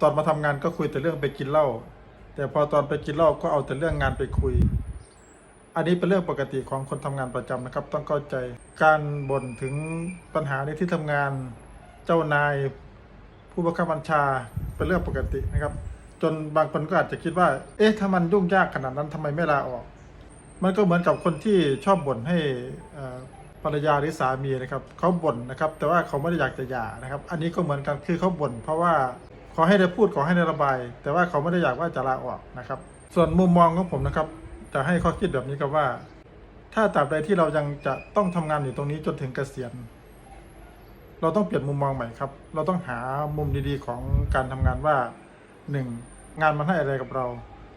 ตอนมาทำงานก็คุยแต่เรื่องไปกินเหล้าแต่พอตอนไปกินเหล้าก็เอาแต่เรื่องงานไปคุย อันนี้เป็นเรื่องปกติของคนทำงานประจำนะครับ ต้องเข้าใจการบ่นถึงปัญหาในที่ทำงานเจ้านาย ผู้บังคับบัญชาเป็นเรื่องปกตินะครับ จนบางคนก็อาจจะคิดว่า เอ๊ะถ้ามันยุ่งยากขนาดนั้นทำไมไม่ลาออก มันก็เหมือนกับคนที่ชอบบ่นให้ภรรยาหรือสามีนะครับเขาบ่นนะครับ แต่ว่าเขาไม่ได้อยากจะหย่านะครับ อันนี้ก็เหมือนกันคือเขาบ่นเพราะว่า อให้ได้พูดขอให้ได้ระบาย แต่ว่าเขาไม่ได้อยากว่าจะลาออกนะครับ ส่วนมุมมองของผมนะครับ จะให้ข้อคิดแบบนี้ครับว่า ถ้าตราบใดที่เรายังจะต้องทำงานอยู่ตรงนี้จนถึงเกษียณ เราต้องเปลี่ยนมุมมองใหม่ครับ เราต้องหามุมดีๆของการทำงานว่าหนึ่งงานมันให้อะไรกับเรา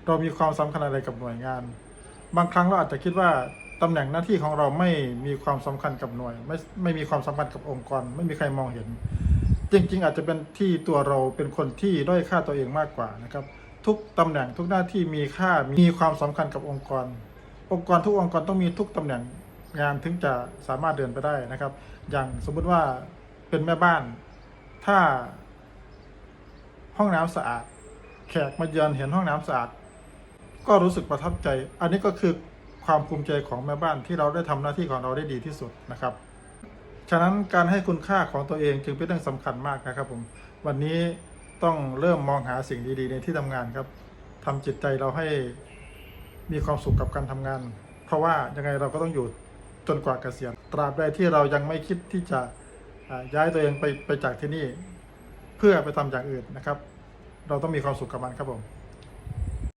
เรามีความสำคัญอะไรกับหน่วยงาน บางครั้งเราอาจจะคิดว่าตำแหน่งหน้าที่ของเราไม่มีความสำคัญกับหน่วย ไม่ไม่มีความสำคัญกับองค์กร ไม่มีใครมองเห็น จริง ๆ อาจจะเป็นที่ตัวเราเป็นคนที่ด้อยค่าตัวเองมากกว่านะครับ ทุกตำแหน่งทุกหน้าที่มีค่ามีความสำคัญกับองค์กร องค์กรทุกองค์กรต้องมีทุกตำแหน่งงานถึงจะสามารถเดินไปได้นะครับ อย่างสมมุติว่าเป็นแม่บ้าน ถ้าห้องน้ำสะอาด แขกมาเยือนเห็นห้องน้ำสะอาด ก็รู้สึกประทับใจ อันนี้ก็คือความภูมิใจของแม่บ้านที่เราได้ทำหน้าที่ของเราได้ดีที่สุดนะครับ ฉะนั้นการให้คุณค่าของตัวเองจึงเป็นเรื่องสำคัญมากนะครับผมวันนี้ต้องเริ่มมองหาสิ่งดีๆ ในที่ทำงานครับทำจิตใจเราให้มีความสุขกับการทำงาน เพราะว่ายังไงเราก็ต้องอยู่จนกว่าเกษียณตราบใดที่เรายังไม่คิดที่จะย้ายตัวเองไปไปจากที่นี่ เพื่อไปทำอย่างอื่นนะครับ เราต้องมีความสุขกับมันครับผม